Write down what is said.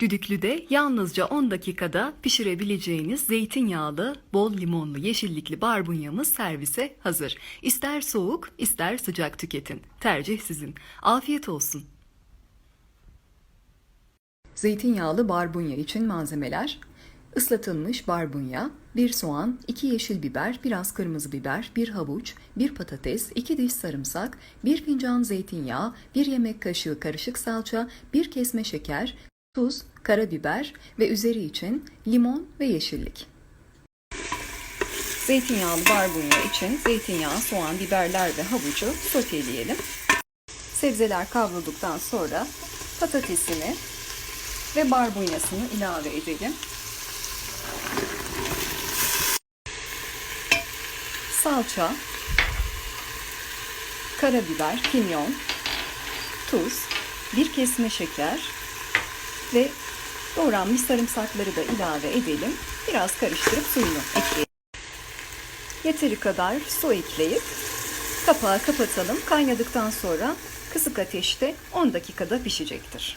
Düdüklüde yalnızca 10 dakikada pişirebileceğiniz zeytinyağlı, bol limonlu, yeşillikli barbunyamız servise hazır. İster soğuk, ister sıcak tüketin. Tercih sizin. Afiyet olsun. Zeytinyağlı barbunya için malzemeler ıslatılmış barbunya, 1 soğan, 2 yeşil biber, biraz kırmızı biber, 1 havuç, 1 patates, 2 diş sarımsak, 1 fincan zeytinyağı, 1 yemek kaşığı karışık salça, 1 kesme şeker, tuz, karabiber ve üzeri için limon ve yeşillik. Zeytinyağlı barbunya için zeytinyağı, soğan, biberler ve havucu soteleyelim. Sebzeler kavrulduktan sonra patatesini ve barbunyasını ilave edelim. Salça, karabiber, kimyon, tuz, bir kesme şeker ve doğranmış sarımsakları da ilave edelim. Biraz karıştırıp suyunu ekleyelim. Yeteri kadar su ekleyip kapağı kapatalım. Kaynadıktan sonra kısık ateşte 10 dakikada pişecektir.